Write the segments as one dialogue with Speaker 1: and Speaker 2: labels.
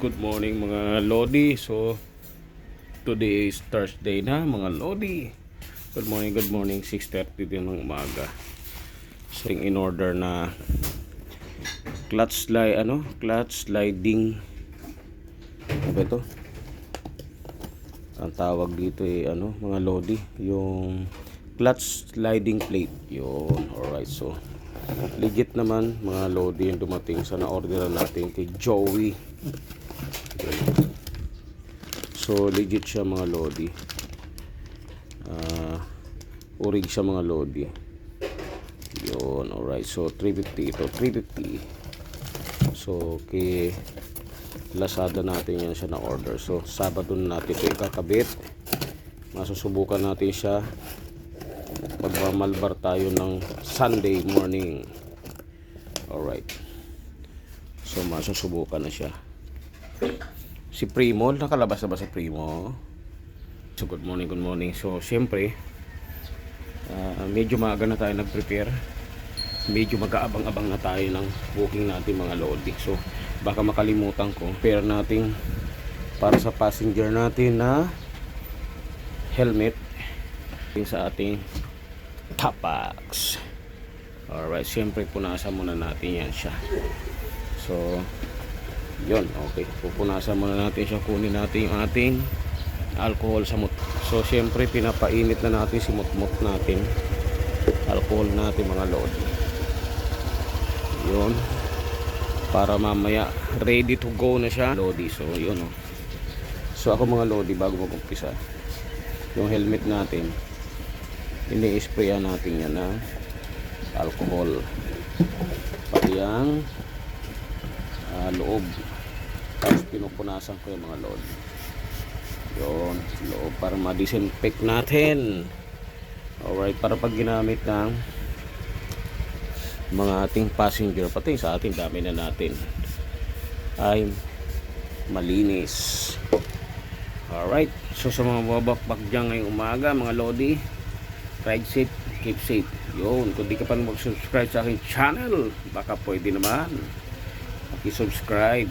Speaker 1: good morning mga Lodi. So, today is Thursday na mga Lodi. Good morning, good morning. 6.30 din ng umaga. So, in order na clutch slide, ano? Clutch sliding. Ano ba ito? Ang tawag dito eh, ano, mga Lodi. Yung clutch sliding plate. Yun, alright. So, legit naman mga Lodi yung dumating sa na-orderan natin kay Joey. So legit siya mga Lodi. Ah, urig siya mga Lodi. Yun, alright. So 350 ito, 350. So kay Lazada natin yan siya na order. So Sabado na natin ito ikakabit. Masusubukan natin siya magmamalbar tayo ng Sunday morning. Alright. So, masusubukan na siya. Si Primo, nakalabas na ba si Primo? So, good morning, good morning. So, siyempre, ah, medyo maaga na tayo nag-prepare. Medyo mag-aabang-abang na tayo ng booking natin mga Lodi. So, baka makalimutan ko. Pair natin para sa passenger natin na helmet sa ating tapax. Alright, siyempre punasan muna natin yan siya. So, yun, okay. Pupunasan muna natin siya. Kunin natin yung ating alcohol sa mut. So, siyempre pinapainit na natin si mutmut natin. Alcohol natin mga lodi. Yun. Para mamaya ready to go na siya. Lodi. So, yun oh. So, ako mga lodi bago mag-umpisa. Yung helmet natin ini-sprayan natin yan na alcohol. Pati ang ah, loob. Tapos pinupunasan ko yung mga load yun loob para ma-disinfect natin. Alright para pag ginamit ng mga ating passenger pati sa ating dami na natin. Ay malinis. Alright so sa mga babakbak dyan ngayong umaga mga lodi ride safe, keep safe. Yun, kung di ka pa mag-subscribe sa aking channel, baka pwede naman. Paki-subscribe.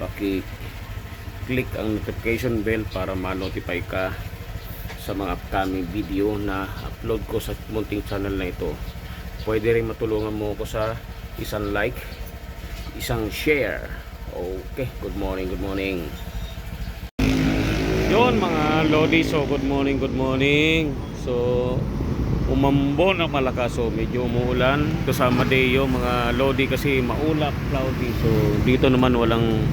Speaker 1: Paki-click ang notification bell para ma-notify ka sa mga upcoming video na upload ko sa munting channel na ito. Pwede rin matulungan mo ko sa isang like, isang share. Okay, good morning, good morning. Yun mga Lodi, so good morning, good morning. So umambo na malakas so medyo umuulan kasama Deo mga Lodi kasi maulap, cloudy. So dito naman walang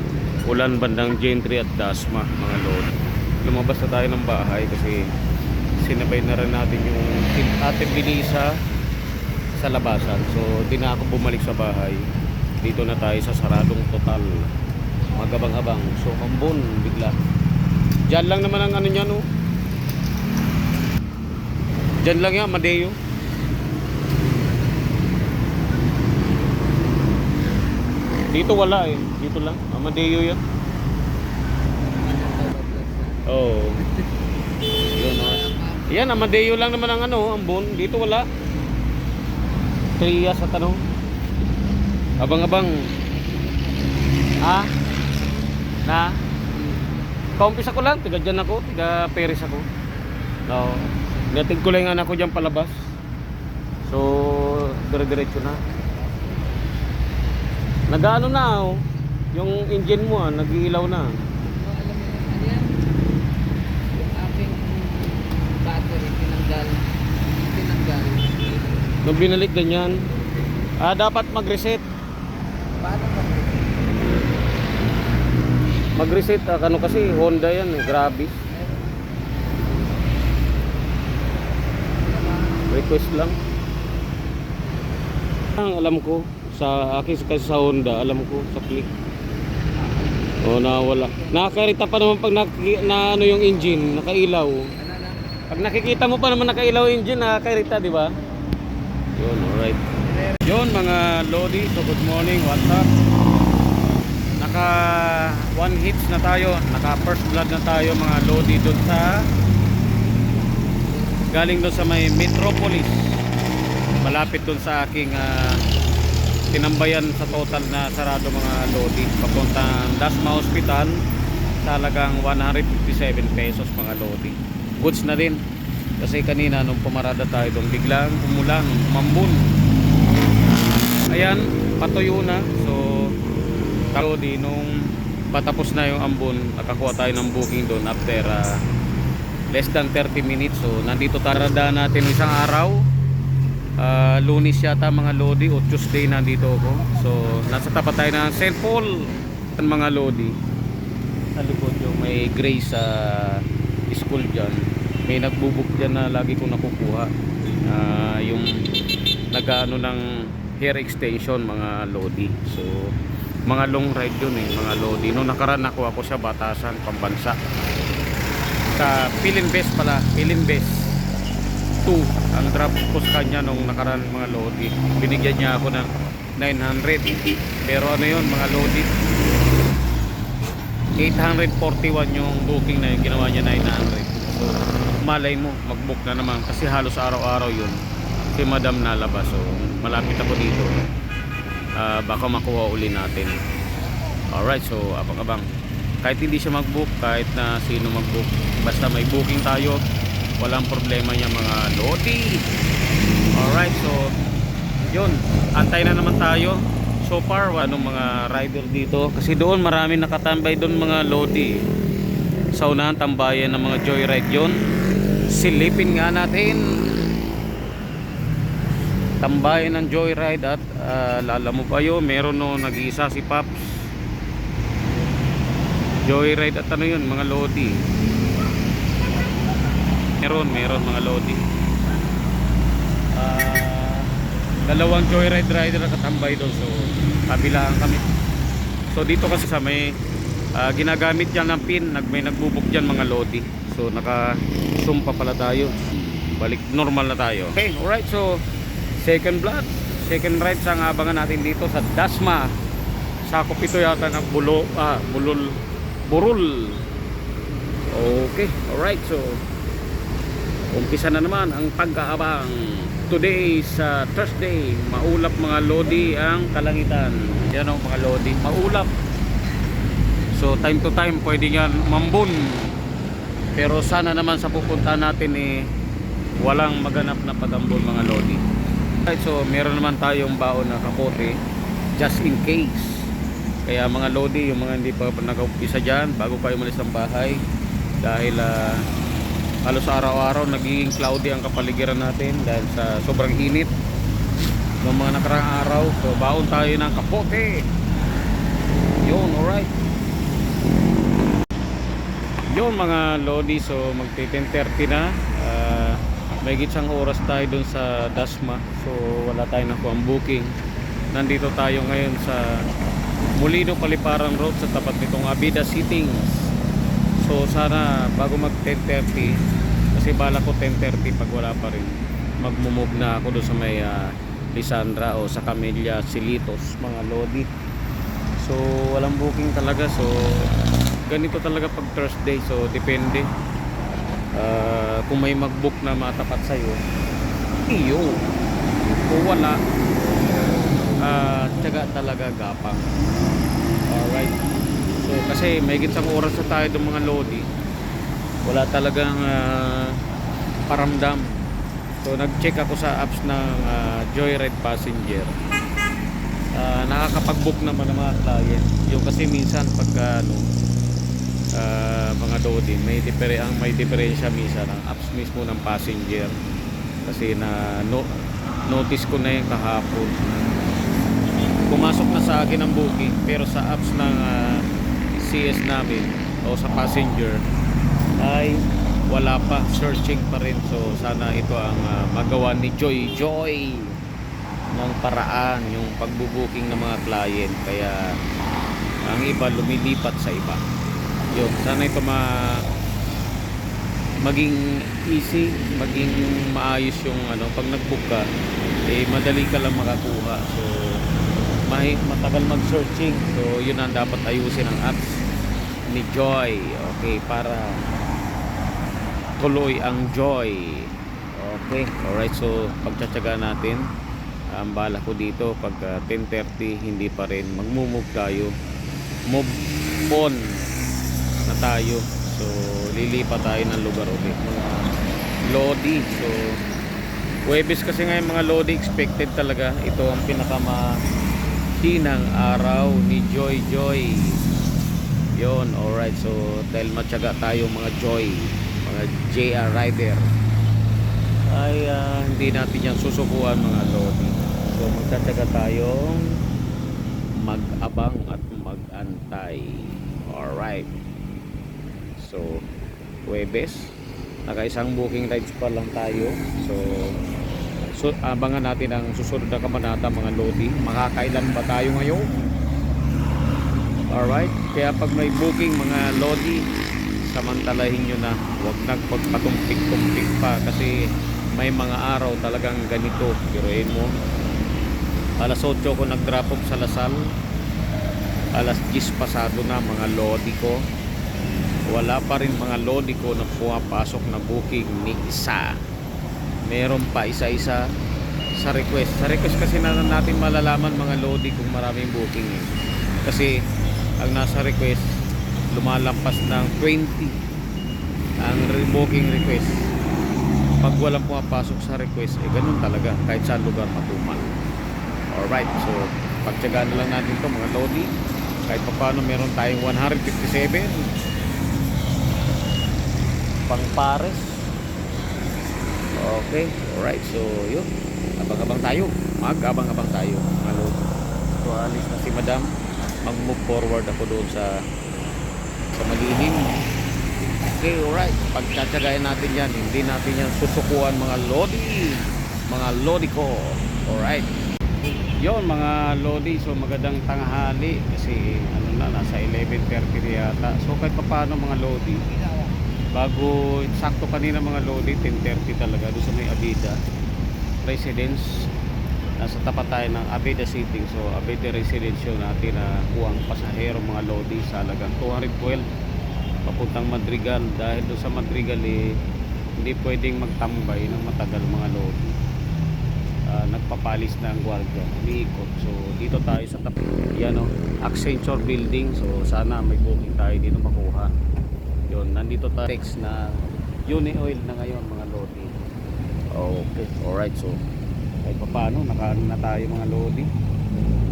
Speaker 1: ulan bandang Gentry at Dasma mga Lodi. Lumabas na tayo ng bahay kasi sinabay na rin natin yung ate Bilisa sa labasan. So di na ako bumalik sa bahay. Dito na tayo sa saradong total. Magabang-abang. So mambon bigla. Diyan lang naman ang ano niya no. Diyan lang yan, Madeo. Dito wala eh. Dito lang. Ah, Madeo yan. Oo. Oh. Ah. Yan, Amadeo lang naman ang ano, ang bon. Dito wala. Trias sa tanong. Abang-abang. Ah? Na? Kaumpisa ko lang, tiga dyan ako, tiga Peris ako. No. Natig ko lang yung anak ko dyan palabas. So, dire-diretso na. Nag-ano na oh. Yung engine mo ah, nag-iilaw na. Nung binalik ganyan. Ah, dapat mag-reset.
Speaker 2: Paano ba?
Speaker 1: Mag-reset ah, ano kasi Honda yan, eh, grabe. Request lang. Ang alam ko sa akin kasi sa Honda, alam ko sa click. Oh, nawala. Nakakarita pa naman pag naki, na ano yung engine, nakailaw.
Speaker 2: Na?
Speaker 1: Pag nakikita mo pa naman nakailaw engine, nakakarita, di ba? Yun, alright. Yun mga Lodi, so good morning, what's up? Naka one hits na tayo, naka first blood na tayo mga Lodi doon sa galing doon sa may Metropolis. Malapit doon sa aking ah, tinambayan sa total na sarado mga lodi. Papuntang Dasma Hospital sa halagang 157 pesos mga lodi. Goods na din. Kasi kanina nung pumarada tayo doon biglang umulan umambun ayan patuyo na. So lodi nung patapos na yung ambon nakakuha tayo ng booking doon after ah, less than 30 minutes. So nandito tarada natin isang araw. Ah, lunis yata mga lodi o Tuesday nandito ako. So nasa tapat tayo ng St. Paul ang mga lodi. Sa likod yung may Grace sa school dyan. May nagbubuk dyan na lagi kong nakukuha. Ah, yung nagano ng hair extension mga lodi. So mga long ride yun eh mga lodi. No nakaraan nakuha ko siya batasan pambansa sa Pilinbest pala Pilinbest 2 ang drop ko sa kanya nung nakaraan mga lodi. Binigyan niya ako ng 900 pero ano yun mga lodi? 841 yung booking na yung ginawa niya 900 so malay mo mag-book na naman. Kasi halos araw-araw yun. Si madam nalabas so malapit ako dito. Ah, baka makuha uli natin. Alright so abang-abang kahit hindi siya mag-book kahit na sino mag-book. Basta may booking tayo walang problema niya mga lodi alright so yun. Antay na naman tayo. So far anong mga rider dito? Kasi doon marami nakatambay doon mga lodi sa unahan tambayan ng mga joyride yun. Silipin nga natin. Tambayan ng joyride at ah, lala mo pa yun. Meron no nag-iisa si Paps joyride at ano yun mga lodi. Meron meron mga lodi. Ah, dalawang joyride rider na katambay doon so kabilaan kami. So dito kasi sa may ah, ginagamit dyan ng pin nag, may nagbubuk dyan mga lodi. So naka sumpa pala tayo. Balik normal na tayo. Okay alright so second blood second ride sa abangan natin dito sa Dasma. Sakop ito yata ng bulo ah bulol burul okay alright so umpisa na naman ang pagkaabang. Today sa Thursday maulap mga lodi ang kalangitan. Yan o mga lodi maulap. So time to time pwede yan mambun. Pero sana naman sa pupunta natin eh walang maganap na pagambon mga lodi. Right, so meron naman tayong baon na kapote just in case kaya mga lodi yung mga hindi pa nag-umpisa dyan bago kayo umalis ng bahay dahil ah, halos araw-araw nagiging cloudy ang kapaligiran natin dahil sa sobrang init ng mga nakarang araw. So baon tayo ng kapote. Yun alright. Yun mga lodi so magti 10.30 na. Ah, may gitsang oras tayo dun sa Dasma. So wala tayong nakuha ang booking. Nandito tayo ngayon sa Molino Paliparan Road sa tapat nitong Abida Sittings so sana bago mag 10.30 kasi bala ko 10.30 pag wala pa rin magmumove na ako doon sa may ah, Lisandra o sa Camellia Silitos mga lodi. So walang booking talaga. So ganito talaga pag Thursday. So depende Ah, kung may mag-book na matapat sa'yo iyo. Kung wala ah tiyaga talaga gapang. Alright. So kasi may gitsang oras na tayo ng mga lodi. Wala talagang ah, paramdam. So nag-check ako sa apps ng ah, Joyride Passenger. Ah, nakakapag-book naman ng mga client. Yung kasi minsan pagka ano ah, mga lodi may difere may diferensya minsan ang apps mismo ng passenger. Kasi na no, notice ko na yung kahapon pumasok na sa akin ang booking pero sa apps ng ah, CS namin o sa passenger ay wala pa. Searching pa rin. So sana ito ang ah, magawa ni Joy. Joy! Ng paraan yung pagbubuking ng mga client. Kaya ang iba lumilipat sa iba. Yun. Sana ito ma maging easy maging maayos yung ano pag nagbook ka eh madali ka lang makakuha. So may matagal mag searching so yun ang dapat ayusin ang apps ni Joy okay para tuloy ang joy okay alright so pagtsatsaga natin Ang bala ko dito pag ah, 10.30 hindi pa rin magmumove tayo. Move on na tayo. So lilipat tayo ng lugar ulit. Mga Lodi. So Webes kasi ngayon mga Lodi expected talaga. Ito ang pinakamahinang araw ni Joy Joy. Yon, alright. So, dahil matyaga tayo mga Joy, mga JR Rider, ay ah, hindi natin yan susukuan mga Lodi. So, magtatyaga tayong mag-abang at mag-antay. Alright. So, Webes, naka-isang booking rides pa lang tayo. So, so abangan natin ang susunod na kamanata mga Lodi. Makakailan ba tayo ngayon? Alright, kaya pag may booking mga lodi, samantalahin nyo na. Huwag nagpagpatumpik-tumpik pa kasi may mga araw talagang ganito. Biruin mo. Alas 8 ko nag-drop off sa Lasal. Alas 10 pasado na mga lodi ko. Wala pa rin mga lodi ko na pumapasok na booking ni isa. Meron pa isa-isa sa request. Sa request kasi na natin malalaman mga lodi kung maraming booking eh. Kasi ang nasa request lumalampas ng 20 ang booking request. Pag walang pumapasok sa request eh ganun talaga. Kahit sa lugar matumal alright so pagtsagaan na lang natin to mga lodi. Kahit pa paano meron tayong 157 pang pares okay alright so yun. Abang-abang tayo. Mag-abang-abang tayo. Lodi so alis na si madam. Mag-move forward ako doon sa sa malihim okay alright. Pagtsatsagayan natin yan. Hindi natin yan susukuan mga lodi. Mga lodi ko. Alright. Yon mga lodi. So magandang tanghali. Kasi ano na nasa 11.30 na yata. So kahit pa paano mga lodi bago sakto kanina mga lodi 10.30 talaga doon sa may Abida residence. Nasa tapat tayo ng Abeda City so Abeda Residence yun natin na kuwang pasahero mga lodi sa halagang 212 papuntang Madrigal. Dahil doon sa Madrigal eh, hindi pwedeng magtambay ng matagal mga lodi. Ah, nagpapalis na ang gwardiya umiikot. So dito tayo sa tapat. Yan o Accenture Building. So sana may booking tayo dito makuha yun nandito tayo. Text na Uni Oil na ngayon mga lodi. Okay alright so kahit pa paano nakaano na tayo mga lodi.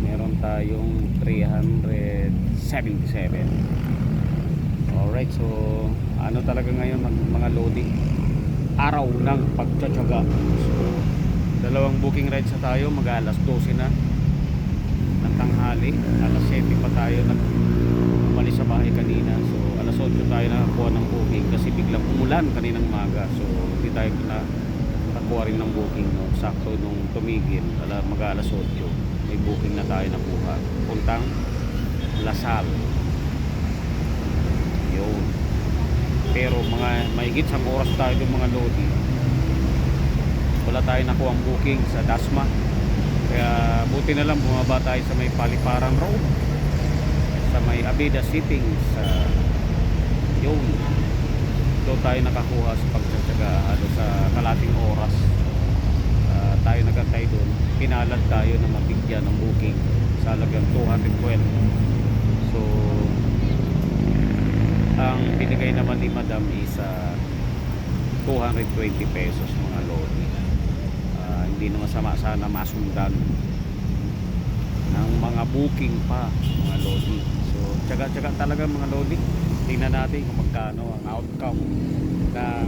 Speaker 1: Meron tayong 377 alright so ano talaga ngayon mga, lodi? Araw ng pagtsatsaga. So dalawang booking rides na tayo mag alas 12 na ng tanghali. Alas 7 pa tayo nag sa bahay kanina alas 8 tayo nakakuha ng booking kasi biglang umulan kaninang maga so hindi tayo na nakakuha rin ng booking no? sakto nung tumigil ala, mag alas 8 may booking na tayo nakuha puntang Lasal. Yun. Pero mga mahigit sa oras tayo yung mga lodi. Wala tayo nakuha ang booking sa Dasma. Kaya buti na lang bumaba tayo sa may Paliparan Road. Sa may Abida Sitting sa yun. Doon tayo nakakuha sa pagtsatsaga ano, sa kalating oras. Ah, tayo nagantay doon. Pinalad tayo na mabigyan ng booking sa halagang 212 so ang binigay naman ni madam is ah, 220 pesos mga lodi. Ah, hindi na masama sana masundan ng mga booking pa mga lodi. So tsaga-tsaga talaga mga lodi tingnan natin kung magkano ang outcome ng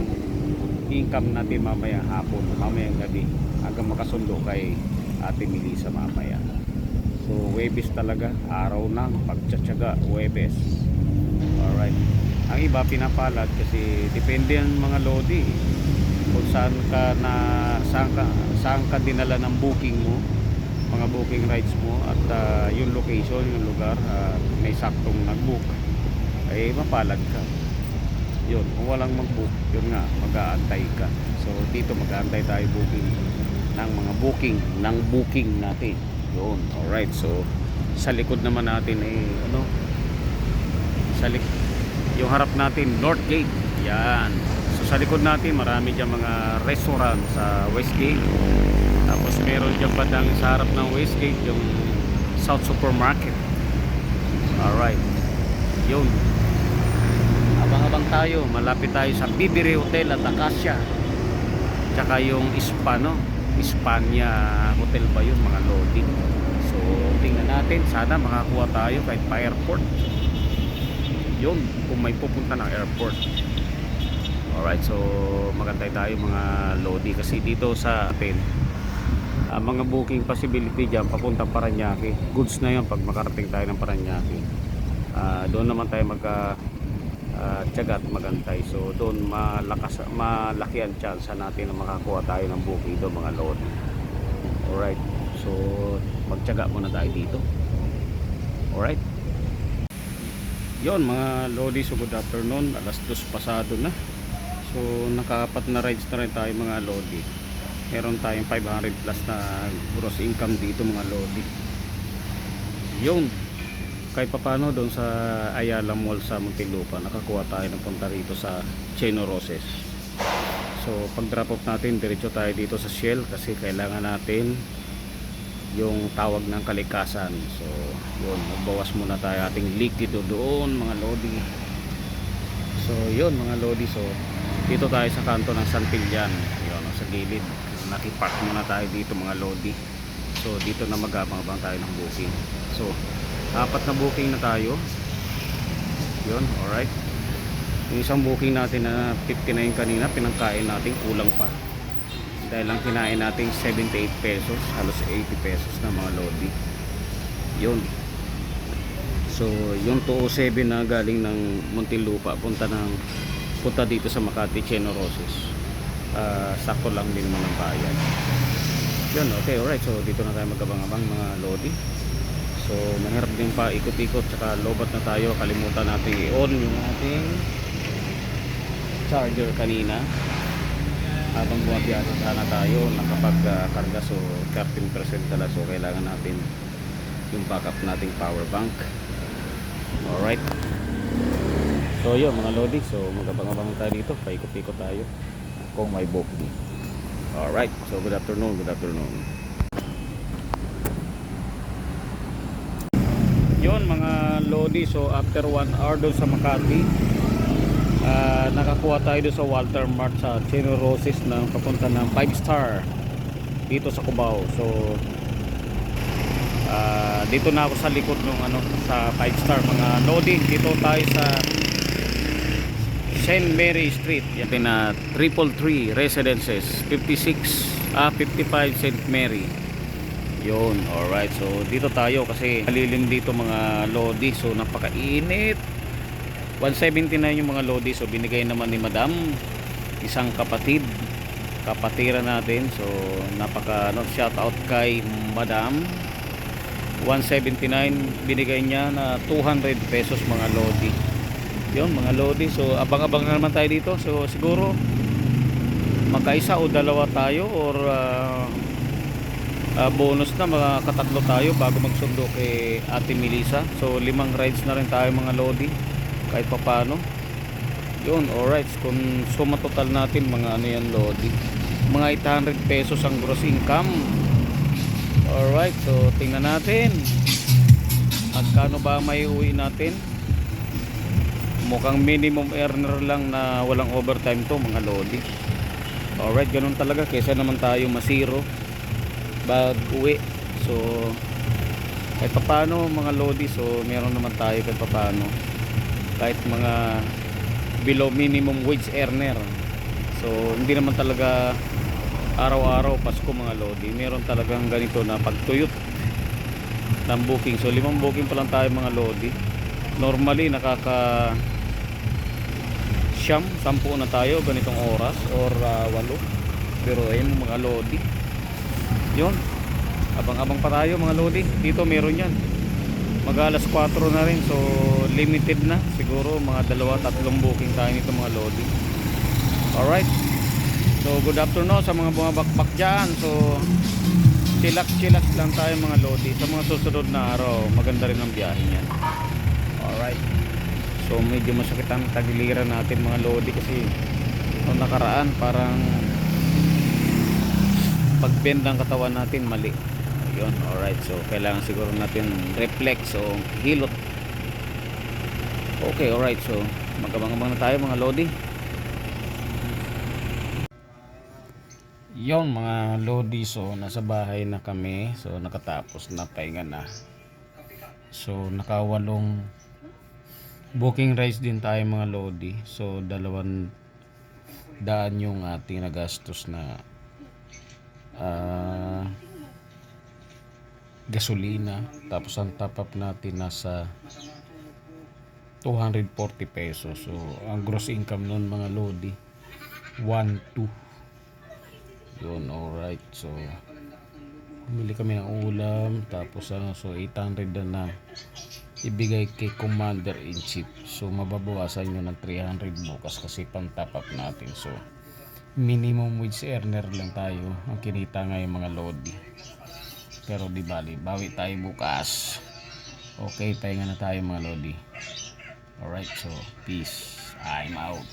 Speaker 1: income natin mamaya hapon mamayang gabi hanggang makasundo kay ate Melissa mamaya. So Webes talaga araw ng pagtsatsaga Webes. Alright. Ang iba pinapalad kasi depende ang mga lodi. Kung saan ka na saan ka, saan ka dinala ng booking mo mga booking rides mo at ah, yung location yung lugar ah, may saktong nag-book ay mapalad ka. Yun kung walang mag-book yun nga mag-aantay ka. So dito mag-aantay tayo booking ng mga booking ng booking natin. Yun alright. So sa likod naman natin eh ano? Sa lik yung harap natin North Gate. Yan. So sa likod natin marami dyan mga restaurant sa Westgate. Tapos meron dyan bandang sa harap ng Westgate yung South Supermarket. Alright. Yun. Abang-abang tayo. Malapit tayo sa Bibiri Hotel at Acacia. Tsaka yung Hispano. Hispania Hotel ba yun mga Lodi. So tingnan natin. Sana makakuha tayo kahit pa airport. Yun. Kung may pupunta ng airport. Alright. So magantay tayo mga Lodi. Kasi dito sa atin ang mga booking possibility dyan papuntang Paranaque goods na yan pag makarating tayo ng Paranaque Ah, doon naman tayo mag ah, ah, tiyaga at magantay. So doon malakas, malaki ang chance natin na makakuha tayo ng booking doon mga load alright. So magtiyaga muna tayo dito. Alright. Yon mga lodi so good afternoon. Alas dos pasado na. So nakaapat na rides na rin tayo mga lodi meron tayong 500 plus na gross income dito mga lodi yun kahit papano doon sa Ayala Mall sa Muntinlupa nakakuha tayo ng punta rito sa Chino Roses. So pag drop off natin diretso tayo dito sa Shell kasi kailangan natin yung tawag ng kalikasan. So yun magbawas muna tayo ating liquido doon mga lodi. So yun mga lodi. So dito tayo sa kanto ng San Pillan yun sa gilid. Nakipark muna tayo dito mga lodi. So dito na magabang-abang tayo ng booking. So apat na booking na tayo. Yun alright. Yung isang booking natin na 59 kanina pinangkain natin kulang pa. Dahil lang kinain natin 78 pesos halos 80 pesos na mga lodi. Yun. So yung 207 na galing ng Muntinlupa punta ng punta dito sa Makati Cheno Roses. Ah, sakto lang din naman ang bayan. Yun okay alright. So dito na tayo magabang-abang mga lodi so mahirap din pa ikot-ikot tsaka lobat na tayo. Kalimutan natin i-on yung ating charger kanina. Habang bumabiyahe sana tayo nakapag-karga. So 13% tala so kailangan natin yung backup nating power bank. Alright. So yun mga lodi. So magabang-abang tayo dito. Paikot-ikot tayo. Kung may booking alright. So good afternoon good afternoon yun mga lodi so after 1 hour doon sa Makati ah, nakakuha tayo doon sa Walter Mart sa Chino Roses papunta ng 5 star dito sa Cubao so ah, dito na ako sa likod ng ano sa 5 star mga lodi dito tayo sa St. Mary Street yan na triple three residences 56 ah 55 St. Mary yun alright. So dito tayo kasi malilim dito mga lodi. So napakainit. 179 yung mga lodi. So binigay naman ni madam isang kapatid. Kapatira natin. So napaka no, shout out kay madam. 179 binigay niya na 200 pesos mga lodi. Yun mga lodi. So abang-abang na naman tayo dito. So siguro magkaisa o dalawa tayo or ah, ah, bonus na mga katatlo tayo bago magsundo kay Ate Melissa. So limang rides na rin tayo mga lodi kahit papano. Yun alright. Kung suma total natin mga ano yan lodi? Mga 800 pesos ang gross income. Alright so tingnan natin. Magkano ba may uwi natin? Mukhang minimum earner lang na walang overtime to mga lodi. Alright ganun talaga. Kesa naman tayo masiro bag uwi so kahit papano mga lodi so meron naman tayo kahit papano kahit mga below minimum wage earner. So hindi naman talaga araw-araw Pasko mga lodi. Meron talagang ganito na pagtuyot ng booking. So limang booking pa lang tayo mga lodi. Normally nakaka siyam, sampu na tayo ganitong oras or ah, walo. Pero ayun mga lodi yun. Abang-abang pa tayo mga lodi. Dito meron yan. Mag alas 4 na rin so limited na. Siguro mga dalawa tatlong booking tayo nito mga lodi. Alright. So good afternoon sa mga bumabakbak dyan. So chillax chillax lang tayo mga lodi sa mga susunod na araw. Maganda rin ang biyahe niyan. Alright. So medyo masakit ang tagiliran natin mga lodi kasi o nakaraan parang pagbend ng katawan natin mali. Yun alright. So kailangan siguro natin reflex o hilot. Okay alright. So magabang-abang na tayo mga lodi. Yon mga lodi. So nasa bahay na kami. So nakatapos na pahinga na. So nakawalong booking rides din tayo mga lodi. So dalawang daan yung ating nagastos na ah, gasolina. Tapos ang top up natin nasa 240 pesos. So ang gross income nun mga lodi 1 2 yun alright. So bumili kami ng ulam. Tapos ano so 800 na na ibigay kay commander in chief. So mababawasan nyo ng 300 bukas kasi pang top up natin. So minimum wage earner lang tayo. Ang kinita ngayon mga lodi pero di bali bawi tayo bukas. Okay pahinga na tayo mga lodi alright so peace. I'm out